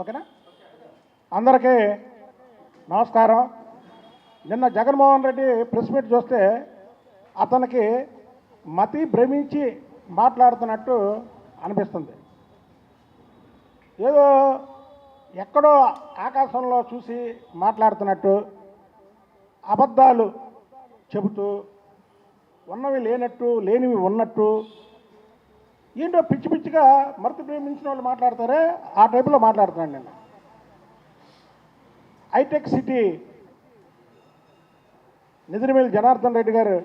ఓకేనా? అందరికీ నమస్కారం. నిన్న జగన్మోహన్ రెడ్డి ప్రెస్ మీట్ చూస్తే అతనికి మతి భ్రమించి మాట్లాడుతున్నట్టు అనిపిస్తుంది. ఏదో ఎక్కడో ఆకాశంలో చూసి మాట్లాడుతున్నట్టు అబద్ధాలు చెబుతూ ఉన్నవి లేనట్టు లేనివి ఉన్నట్టు ఏంటో పిచ్చి పిచ్చిగా మరత ప్రేమించిన వాళ్ళు మాట్లాడతారే? ఆ టైపులో మాట్లాడుతున్నాను నేను. హైటెక్ సిటీ నిద్రమేలి జనార్దన్ రెడ్డి గారు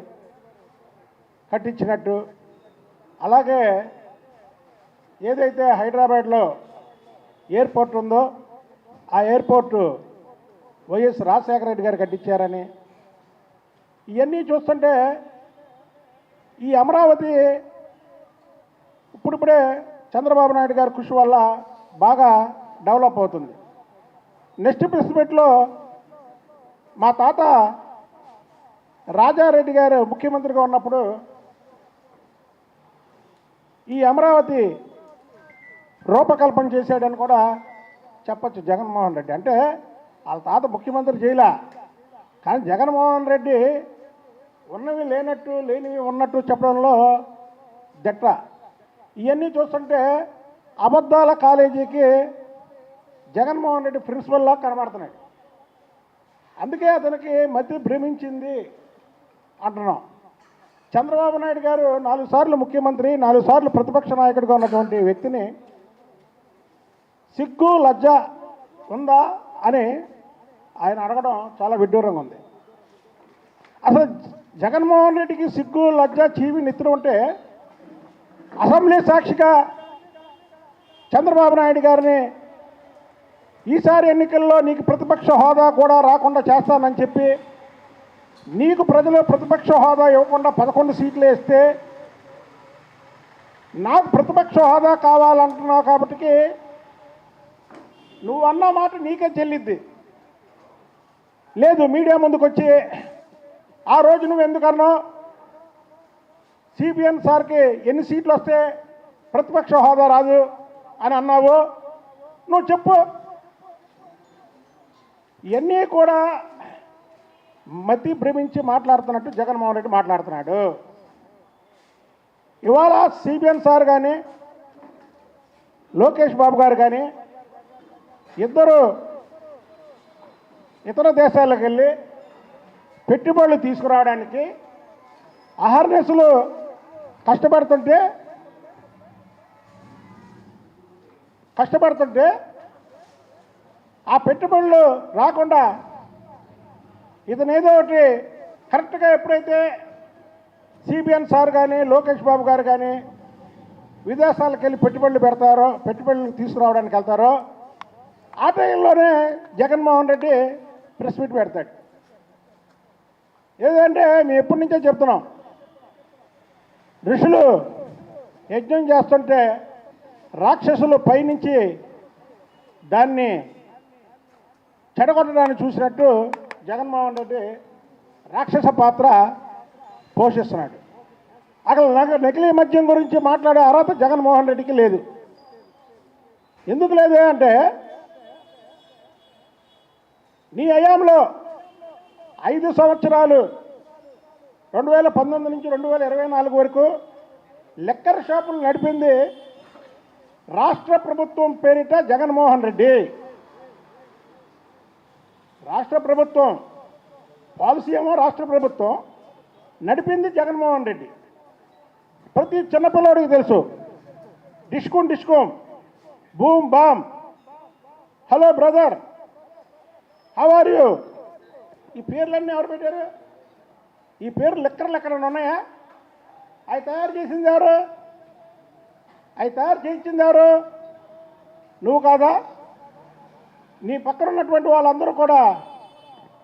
కట్టించినట్టు. అలాగే ఏదైతే హైదరాబాద్లో ఎయిర్పోర్ట్ ఉందో ఆ ఎయిర్పోర్టు వైఎస్ రాజశేఖర రెడ్డి గారు కట్టించారని. ఇవన్నీ చూస్తుంటే ఈ అమరావతి ఇప్పుడిప్పుడే చంద్రబాబు నాయుడు గారి కృషి వల్ల బాగా డెవలప్ అవుతుంది. నెక్స్ట్ ప్రెస్మీట్లో మా తాత రాజారెడ్డి గారు ముఖ్యమంత్రిగా ఉన్నప్పుడు ఈ అమరావతి రూపకల్పన చేశాడని కూడా చెప్పచ్చు జగన్మోహన్ రెడ్డి. అంటే వాళ్ళ తాత ముఖ్యమంత్రి చేయలే. కానీ జగన్మోహన్ రెడ్డి ఉన్నవి లేనట్టు లేనివి ఉన్నట్టు చెప్పడంలో దట్ట ఇవన్నీ చూస్తుంటే అబద్ధాల కాలేజీకి జగన్మోహన్ రెడ్డి ప్రిన్సిపల్లా కనబడుతున్నాడు. అందుకే అతనికి మతి భ్రమించింది అంటున్నాం. చంద్రబాబు నాయుడు గారు నాలుగు సార్లు ముఖ్యమంత్రి నాలుగు సార్లు ప్రతిపక్ష నాయకుడిగా ఉన్నటువంటి వ్యక్తిని సిగ్గు లజ్జ ఉందా అని ఆయన అడగడం చాలా విడ్డూరంగా ఉంది. అసలు జగన్మోహన్ రెడ్డికి సిగ్గు లజ్జ చీవి నిద్ర ఉంటే అసెంబ్లీ సాక్షిగా చంద్రబాబు నాయుడు గారిని ఈసారి ఎన్నికల్లో నీకు ప్రతిపక్ష హోదా కూడా రాకుండా చేస్తానని చెప్పి నీకు ప్రజలు ప్రతిపక్ష హోదా ఇవ్వకుండా పదకొండు సీట్లు వేస్తే నాకు ప్రతిపక్ష హోదా కావాలంటున్నావు కాబట్టి నువ్వు అన్న మాట నీకే చెల్లిద్ది. లేదు మీడియా ముందుకు వచ్చి ఆ రోజు నువ్వు ఎందుకన్నావు? సిపిఎం సార్కి ఎన్ని సీట్లు వస్తే ప్రతిపక్ష హోదా రాదు అని అన్నావు? నువ్వు చెప్పు. ఇవన్నీ కూడా మతి భ్రమించి మాట్లాడుతున్నట్టు జగన్మోహన్ రెడ్డి మాట్లాడుతున్నాడు. ఇవాళ సిబిఎన్ సార్ కానీ లోకేష్ బాబు గారు కానీ ఇద్దరు ఇతర దేశాలకు వెళ్ళి పెట్టుబడులు తీసుకురావడానికి అహర్నెస్లు కష్టపడుతుంటే కష్టపడుతుంటే ఆ పెట్టుబడులు రాకుండా ఇతను ఏదో ఒకటి కరెక్ట్గా ఎప్పుడైతే సిబిఎన్ సార్ కానీ లోకేష్ బాబు గారు కానీ విదేశాలకు వెళ్ళి పెట్టుబడులు పెడతారో పెట్టుబడులు తీసుకురావడానికి వెళ్తారో ఆ టైంలోనే జగన్మోహన్ రెడ్డి ప్రెస్ మీట్ పెడతాడు. ఏదంటే మేము ఎప్పటి నుంచో చెప్తున్నాం ఋషులు యజ్ఞం చేస్తుంటే రాక్షసులు పైనుంచి దాన్ని చెడగొట్టడానికి చూసినట్టు జగన్మోహన్ రెడ్డి రాక్షస పాత్ర పోషిస్తున్నాడు. అక్కడ నగ నకిలీ మద్యం గురించి మాట్లాడే అర్హత జగన్మోహన్ రెడ్డికి లేదు. ఎందుకు లేదు అంటే నీ అయాంలో ఐదు సంవత్సరాలు రెండు వేల పంతొమ్మిది నుంచి రెండు వేల ఇరవై నాలుగు వరకు లెక్కర్ షాపులు నడిపింది రాష్ట్ర ప్రభుత్వం పేరిట జగన్మోహన్ రెడ్డి. రాష్ట్ర ప్రభుత్వం పాలసీ ఏమో రాష్ట్ర ప్రభుత్వం నడిపింది జగన్మోహన్ రెడ్డి. ప్రతి చిన్నపిల్లడికి తెలుసు డిష్కోమ్ డిష్కోమ్ boom bam. Hello brother how are you? ఈ పేర్లన్నీ ఎవరు పెట్టారు? ఈ పేరు లెక్కర్లు ఎక్కడ ఉన్నాయా? అవి తయారు చేసింది ఎవరు? అవి తయారు చేయించింది ఎవరు? నువ్వు కాదా? నీ పక్కన ఉన్నటువంటి వాళ్ళందరూ కూడా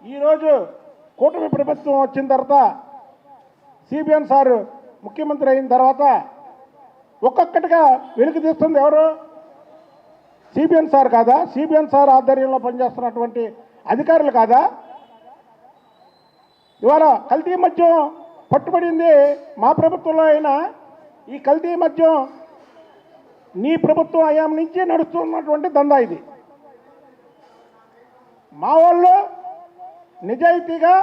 ఈరోజు కూటమి ప్రభుత్వం వచ్చిన తర్వాత సిబిఎన్ సారు ముఖ్యమంత్రి అయిన తర్వాత ఒక్కొక్కటిగా వెలుగు తీస్తుంది ఎవరు? సిబిఎన్ సార్ కాదా? సిబిఎన్ సార్ ఆధ్వర్యంలో పనిచేస్తున్నటువంటి అధికారులు కాదా? ఇవాళ కల్తీ మద్యం పట్టుబడింది మా ప్రభుత్వంలో అయినా ఈ కల్తీ మద్యం నీ ప్రభుత్వం అయాం నుంచి నడుస్తున్నటువంటి దందా ఇది. మా వాళ్ళు నిజాయితీగా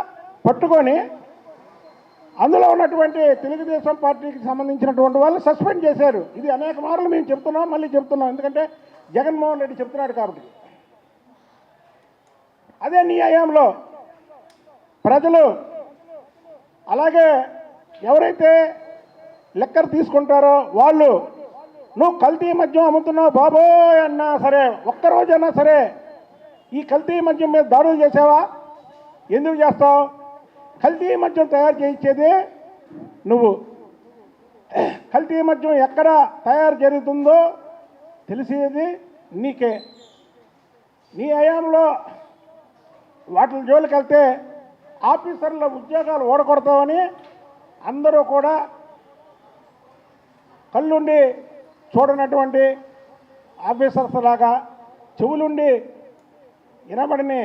పట్టుకొని అందులో ఉన్నటువంటి తెలుగుదేశం పార్టీకి సంబంధించినటువంటి వాళ్ళు సస్పెండ్ చేశారు. ఇది అనేక మార్లు మేము చెప్తున్నాం మళ్ళీ చెప్తున్నాం. ఎందుకంటే జగన్మోహన్ రెడ్డి చెప్తున్నాడు కాబట్టి. అదే నీ హయాంలో ప్రజలు అలాగే ఎవరైతే లెక్కర్ తీసుకుంటారో వాళ్ళు నువ్వు కల్తీ మద్యం అమ్ముతున్నావు బాబోయ్ అన్నా సరే ఒక్కరోజైనా సరే ఈ కల్తీ మద్యం మీద దాడులు చేసావా? ఎందుకు చేస్తావు? కల్తీ మద్యం తయారు చేయించేది నువ్వు. కల్తీ మద్యం ఎక్కడ తయారు జరుగుతుందో తెలిసేది నీకే. నీ హయాంలో వాటి జోలికి వెళ్తే ఆఫీసర్ల ఉద్యోగాలు ఓడగొడతామని అందరూ కూడా కళ్ళుండి చూడనటువంటి ఆఫీసర్స్ లాగా చెవులుండి వినబడిని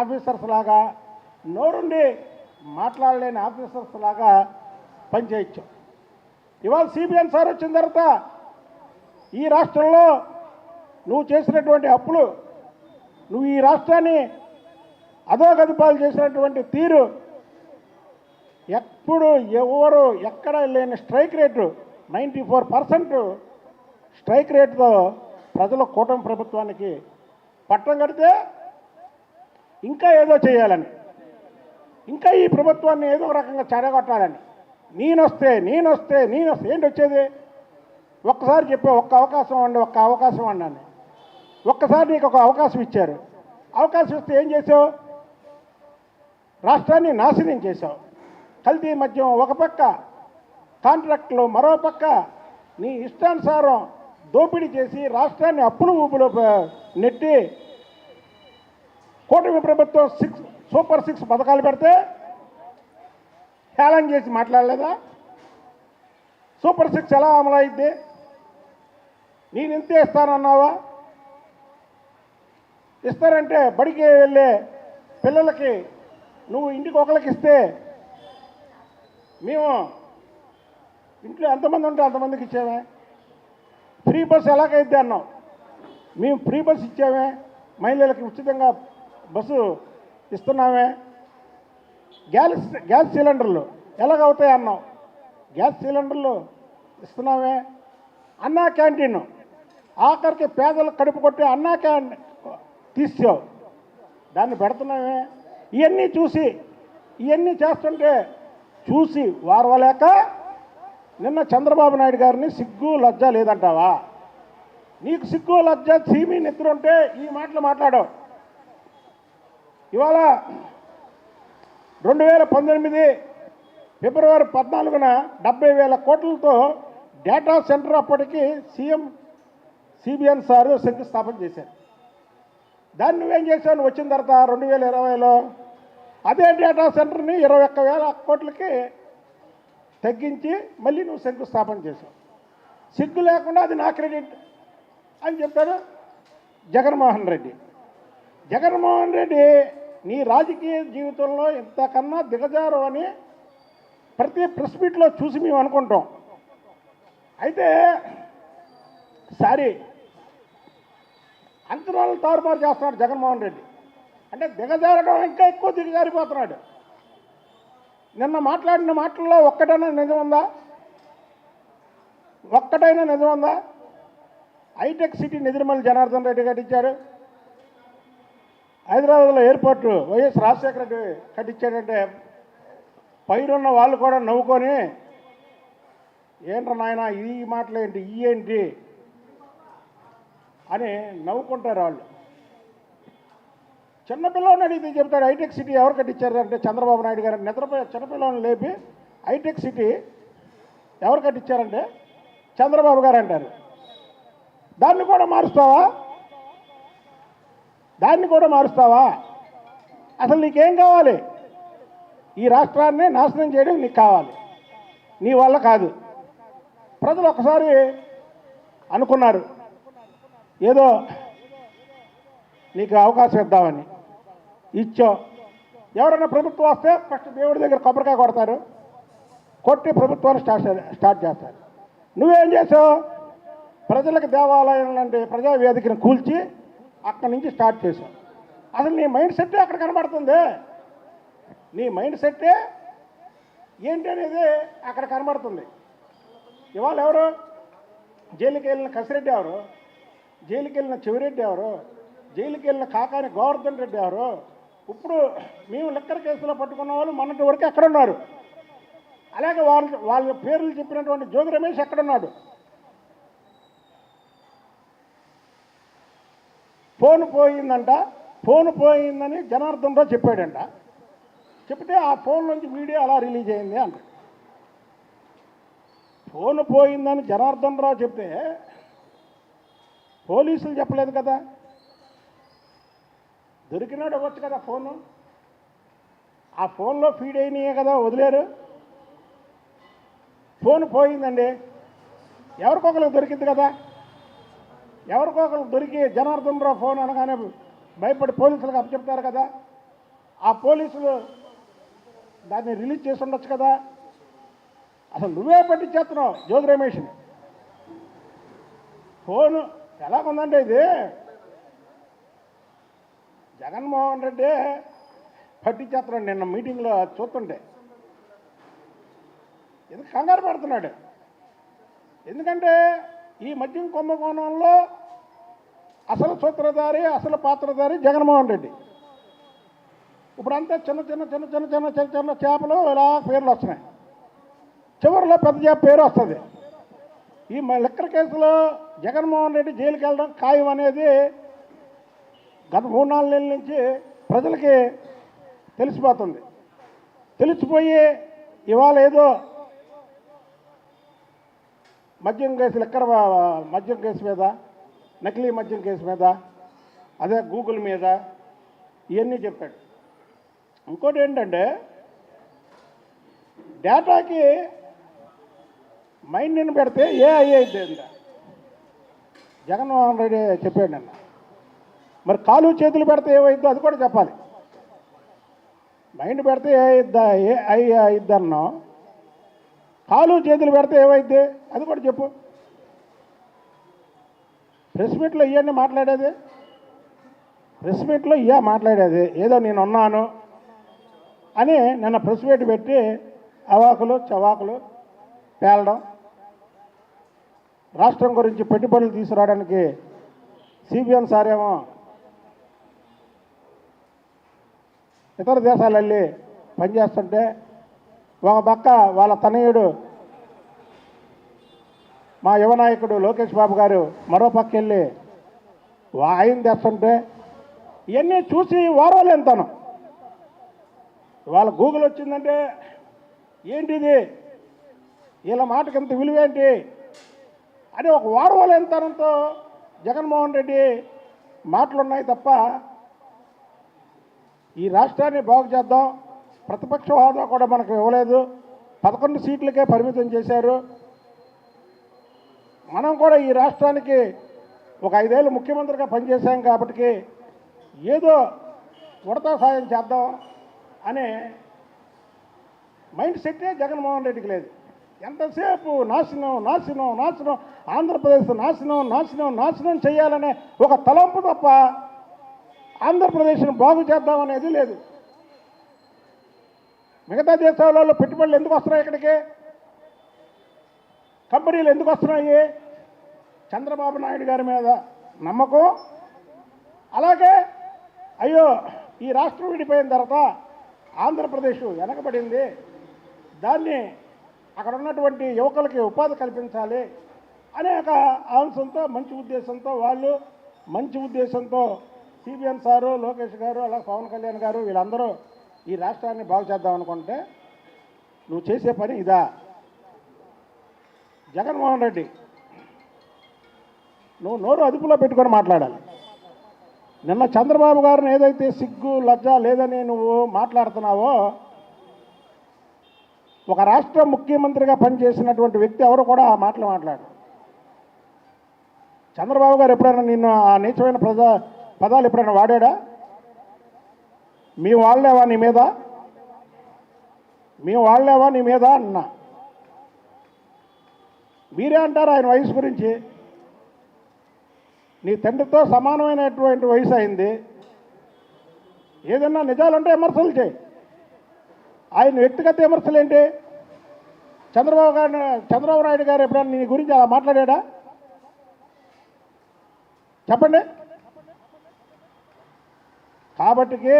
ఆఫీసర్స్ లాగా నోరుండి మాట్లాడలేని ఆఫీసర్స్ లాగా పనిచేయచ్చు. ఇవాళ సిబిఎన్ సార్ వచ్చిన తర్వాత ఈ రాష్ట్రంలో నువ్వు చేసినటువంటి అప్పులు నువ్వు ఈ రాష్ట్రాన్ని అధోగతిపాలు చేసినటువంటి తీరు. ఎప్పుడు ఎవరు ఎక్కడ లేని strike rate ninety four percent strike రేటుతో ప్రజల కూటమి ప్రభుత్వానికి పట్టం కడితే ఇంకా ఏదో చేయాలని. ఇంకా ఈ ప్రభుత్వాన్ని ఏదో రకంగా చెడగొట్టాలని. నేనొస్తే నేనొస్తే నేనొస్తే. ఏంటి వచ్చేది? ఒక్కసారి చెప్పే ఒక్క అవకాశం అండి ఒక్క అవకాశం అన్నాను. ఒక్కసారి నీకు ఒక అవకాశం ఇచ్చారు. అవకాశం ఇస్తే ఏం చేసావు? రాష్ట్రాన్ని నాశనం చేశావు. కల్తీ మద్యం ఒక పక్క కాంట్రాక్టులు మరో పక్క. నీ ఇష్టానుసారం దోపిడీ చేసి రాష్ట్రాన్ని అప్పులు ఊపులో నెట్టి కూటమి ప్రభుత్వం సిక్స్ సూపర్ సిక్స్ పథకాలు పెడితే హేళన చేసి మాట్లాడలేదా? సూపర్ సిక్స్ ఎలా అమలైద్ది? నేను ఇంతే ఇస్తానన్నావా? ఇస్తారంటే బడికి వెళ్ళే పిల్లలకి నువ్వు ఇంటికి ఒకరికి ఇస్తే మేము ఇంట్లో ఎంతమంది ఉంటే అంతమందికి ఇచ్చామే ఫ్రీ బస్ ఎలాగైద్ది అన్నాం మేము ఫ్రీ బస్ ఇచ్చామే మహిళలకి ఉచితంగా బస్సు ఇస్తున్నామే గ్యాస్ గ్యాస్ సిలిండర్లు ఎలాగవుతాయి అన్నాం గ్యాస్ సిలిండర్లు ఇస్తున్నామే అన్నా క్యాంటీన్. ఆఖరికి పేదలకు కడుపు కొట్టి అన్నా క్యాంటీన్ తీసావు దాన్ని పెడుతున్నామే ఇవన్నీ చూసి ఇవన్నీ చేస్తుంటే చూసి వారవలేక నిన్న చంద్రబాబు నాయుడు గారిని సిగ్గు లజ్జ లేదంటావా? నీకు సిగ్గు లజ్జ చీమి నిద్ర ఉంటే ఈ మాటలు మాట్లాడావు. ఇవాళ రెండు వేల పంతొమ్మిది ఫిబ్రవరి పద్నాలుగున డెబ్బై వేల కోట్లతో డేటా సెంటర్ అప్పటికి సీఎం సిబిఎన్ సార్ శంకుస్థాపన చేశారు. దాన్ని నువ్వేం చేసావు? నువ్వు వచ్చిన తర్వాత రెండు వేల ఇరవైలో అదే డేటా సెంటర్ని ఇరవై ఒక్క వేల కోట్లకి తగ్గించి మళ్ళీ నువ్వు శంకుస్థాపన చేసావు. సిగ్గు లేకుండా అది నా క్రెడిట్ అని చెప్పాడు జగన్మోహన్ రెడ్డి. జగన్మోహన్ రెడ్డి నీ రాజకీయ జీవితంలో ఇంతకన్నా దిగజారు అని ప్రతి ప్రెస్ మీట్లో చూసి మేము అనుకుంటాం. అయితే సారీ అంచనాలు తారుమారు చేస్తున్నాడు జగన్మోహన్ రెడ్డి. అంటే దిగజారడం ఇంకా ఎక్కువ దిగజారిపోతున్నాడు. నిన్న మాట్లాడిన మాటల్లో ఒక్కటైనా నిజం ఉందా? ఒక్కటైనా నిజం ఉందా? హైటెక్ సిటీ నిద్రమల్లి జనార్దన్ రెడ్డి కట్టించారు హైదరాబాద్లో ఎయిర్పోర్ట్ వైఎస్ రాజశేఖర రెడ్డి కట్టించాడంటే పైరున్న వాళ్ళు కూడా నవ్వుకొని ఏంట్రా నాయన ఈ మాటలేంటి? ఈ ఏంటి? అని నవ్వుకుంటారు వాళ్ళు. చిన్నపిల్లని అడిగితే చెప్తాడు హైటెక్ సిటీ ఎవరు కట్టించారు? అంటే చంద్రబాబు నాయుడు గారు. నిద్రపోయే చిన్నపిల్లని లేపి హైటెక్ సిటీ ఎవరు కట్టించారంటే చంద్రబాబు గారు అంటారు. దాన్ని కూడా మారుస్తావా? దాన్ని కూడా మారుస్తావా? అసలు నీకేం కావాలి? ఈ రాష్ట్రాన్ని నాశనం చేయడం నీకు కావాలి. నీ వల్ల కాదు. ప్రజలు ఒకసారి అనుకున్నారు. ఏదో నీకు అవకాశం ఇద్దామని. ఇచ్చో. ఎవరైనా ప్రభుత్వం వస్తే ఫస్ట్ దేవుడి దగ్గర కొబ్బరికాయ కొడతారు. కొట్టి ప్రభుత్వాన్ని స్టార్ట్ స్టార్ట్ చేస్తారు. నువ్వేం చేసావు? ప్రజలకు దేవాలయం లాంటి ప్రజా వేదికను కూల్చి అక్కడి నుంచి స్టార్ట్ చేసావు. అసలు నీ మైండ్ సెట్టే అక్కడ కనబడుతుంది. నీ మైండ్ సెట్టే ఏంటి అనేది అక్కడ కనబడుతుంది. ఇవాళ ఎవరు? జైలుకి వెళ్ళిన కసిరెడ్డి ఎవరు? జైలుకి వెళ్ళిన చెవిరెడ్డి ఎవరు? జైలుకి వెళ్ళిన కాకాని గోవర్ధన్ రెడ్డి ఎవరు? ఇప్పుడు మేము లెక్కర కేసులో పట్టుకున్న వాళ్ళు మొన్నటి వరకు ఎక్కడున్నారు? అలాగే వాళ్ళ వాళ్ళ పేర్లు చెప్పినటువంటి జోగి రమేష్ ఎక్కడున్నాడు? ఫోన్ పోయిందంట ఫోన్ పోయిందని జనార్దన్ రావు చెప్పాడంట. చెప్తే ఆ ఫోన్ నుంచి వీడియో అలా రిలీజ్ అయింది అంట. ఫోన్ పోయిందని జనార్దన్ రావు చెప్తే పోలీసులు చెప్పలేదు కదా? దొరికినాడు ఇవ్వచ్చు కదా ఫోను? ఆ ఫోన్లో ఫీడ్ అయినాయే కదా వదిలేరు? ఫోన్ పోయిందండి. ఎవరికొకరికి దొరికింది కదా? ఎవరికొకరు దొరికి జనార్దన్ రావు ఫోన్ అనగానే భయపడి పోలీసులకు అప్పచెప్తారు కదా? ఆ పోలీసులు దాన్ని రిలీజ్ చేసి ఉండొచ్చు కదా? అసలు నువ్వే పట్టించేస్తున్నావు జ్యోతి రమేష్ని. ఫోను ఎలా ఉందంటే ఇది. జగన్మోహన్ రెడ్డి పట్టించేస్తున్నాడు నిన్న మీటింగ్లో చూస్తుంటే. ఎందుకు కంగారు పడుతున్నాడు. ఎందుకంటే ఈ మద్యం కుంభకోణంలో అసలు సూత్రధారి అసలు పాత్రధారి జగన్మోహన్ రెడ్డి. ఇప్పుడంతా చిన్న చిన్న చిన్న చిన్న చిన్న చిన్న చిన్న చేపలు ఇలా పేర్లు వస్తున్నాయి. చివరిలో పెద్ద చేప పేరు వస్తుంది. ఈ కేసులో జగన్మోహన్ రెడ్డి జైలుకి వెళ్ళడం ఖాయం అనేది గత మూడు నాలుగు నెలల నుంచి ప్రజలకి తెలిసిపోతుంది. తెలిసిపోయి ఇవాళ ఏదో మద్యం కేసు ఎక్కడ మద్యం కేసు మీద నకిలీ మద్యం కేసు మీద అదే గూగుల్ మీద ఇవన్నీ చెప్పాడు. ఇంకోటి ఏంటంటే డేటాకి మైండ్ నిన్ను పెడితే ఏ ఐ అంట జగన్మోహన్ రెడ్డి చెప్పాడు నిన్న. మరి కాలు చేతులు పెడితే ఏమైద్దో అది కూడా చెప్పాలి. మైండ్ పెడితే ఏ అయిద్దా? ఏ అయ్యి అయిద్దన్నో. కాలు చేతులు పెడితే ఏమైద్ది? అది కూడా చెప్పు. ప్రెస్ మీట్లో ఇవన్నీ మాట్లాడేది? ప్రెస్ మీట్లో ఇయా మాట్లాడేది. ఏదో నేను ఉన్నాను అని నిన్న ప్రెస్ మీట్ పెట్టి అవాకులు చవాకులు పేలడం రాష్ట్రం గురించి పెట్టుబడులు తీసుకురావడానికి సిబిఎన్ సార్ ఏమో ఇతర దేశాలు వెళ్ళి పనిచేస్తుంటే ఒక పక్క వాళ్ళ తనయుడు మా యువ నాయకుడు లోకేష్ బాబు గారు మరో పక్క వెళ్ళి ఆయన తెస్తుంటే ఇవన్నీ చూసి వారోలేను తను వాళ్ళ గూగుల్ వచ్చిందంటే ఏంటిది? వీళ్ళ మాటకి ఇంత విలువేంటి? అని ఒక వారవలేనితనంతో జగన్మోహన్ రెడ్డి మాటలున్నాయి తప్ప ఈ రాష్ట్రాన్ని బాగు చేద్దాం. ప్రతిపక్ష హోదా కూడా మనకు ఇవ్వలేదు. పదకొండు సీట్లకే పరిమితం చేశారు. మనం కూడా ఈ రాష్ట్రానికి ఒక ఐదేళ్ళు ముఖ్యమంత్రిగా పనిచేశాం కాబట్టి ఏదో ఉడతా సాయం చేద్దాం అనే మైండ్ సెట్టే జగన్మోహన్ రెడ్డికి లేదు. ఎంతసేపు నాశనం నాశనం నాశనం? ఆంధ్రప్రదేశ్ నాశనం నాశనం నాశనం చేయాలనే ఒక తలంపు తప్ప ఆంధ్రప్రదేశ్ను బాగు చేద్దామనేది లేదు. మిగతా దేశాలలో పెట్టుబడులు ఎందుకు వస్తున్నాయి ఇక్కడికి? కంపెనీలు ఎందుకు వస్తున్నాయి? చంద్రబాబు నాయుడు గారి మీద నమ్మకం? అలాగే అయ్యో ఈ రాష్ట్రం విడిపోయిన తర్వాత ఆంధ్రప్రదేశ్ వెనకబడింది. దాన్ని అక్కడ ఉన్నటువంటి యువకులకి ఉపాధి కల్పించాలి అనే ఒక అంశంతో మంచి ఉద్దేశంతో వాళ్ళు మంచి ఉద్దేశంతో సిబిఎన్ సారు లోకేష్ గారు అలా పవన్ కళ్యాణ్ గారు వీళ్ళందరూ ఈ రాష్ట్రాన్ని బాగు చేద్దాం అనుకుంటే నువ్వు చేసే పని ఇదా. జగన్మోహన్ రెడ్డి నువ్వు నోరు అదుపులో పెట్టుకొని మాట్లాడాలి. నిన్న చంద్రబాబు గారిని ఏదైతే సిగ్గు లజ్జ లేదని నువ్వు మాట్లాడుతున్నావో ఒక రాష్ట్ర ముఖ్యమంత్రిగా పనిచేసినటువంటి వ్యక్తి ఎవరు కూడా ఆ మాటలు మాట్లాడు చంద్రబాబు గారు ఎప్పుడైనా నిన్ను ఆ నీచమైన ప్రజా పదాలు ఎప్పుడైనా వాడాడా? మీ వాళ్ళేవా నీ మీద? మీ వాళ్ళేవా నీ మీద అన్నా. మీరే అంటారు ఆయన వయసు గురించి. నీ తండ్రితో సమానమైనటువంటి వయసు అయింది. ఏదన్నా నిజాలుంటే విమర్శలు చేయి. ఆయన వ్యక్తిగత విమర్శలు ఏంటి? చంద్రబాబు గారు చంద్రబాబు నాయుడు గారు ఎప్పుడైనా నీ గురించి అలా మాట్లాడా చెప్పండి. కాబట్టికి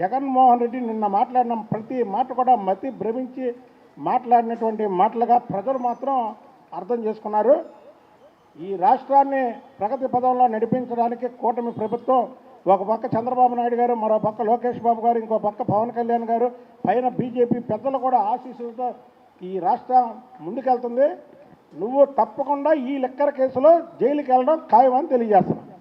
జగన్మోహన్ రెడ్డి నిన్న మాట్లాడిన ప్రతి మాట కూడా మతి భ్రమించి మాట్లాడినటువంటి మాటలుగా ప్రజలు మాత్రం అర్థం చేసుకున్నారు. ఈ రాష్ట్రాన్ని ప్రగతి పదంలో నడిపించడానికి కూటమి ప్రభుత్వం ఒక పక్క చంద్రబాబు నాయుడు గారు మరో పక్క లోకేష్ బాబు గారు ఇంకో పక్క పవన్ కళ్యాణ్ గారు పైన బీజేపీ పెద్దలు కూడా ఆశీస్సులతో ఈ రాష్ట్రం ముందుకెళ్తుంది. నువ్వు తప్పకుండా ఈ లెక్కర కేసులో జైలుకి వెళ్ళడం ఖాయమని తెలియజేస్తున్నావు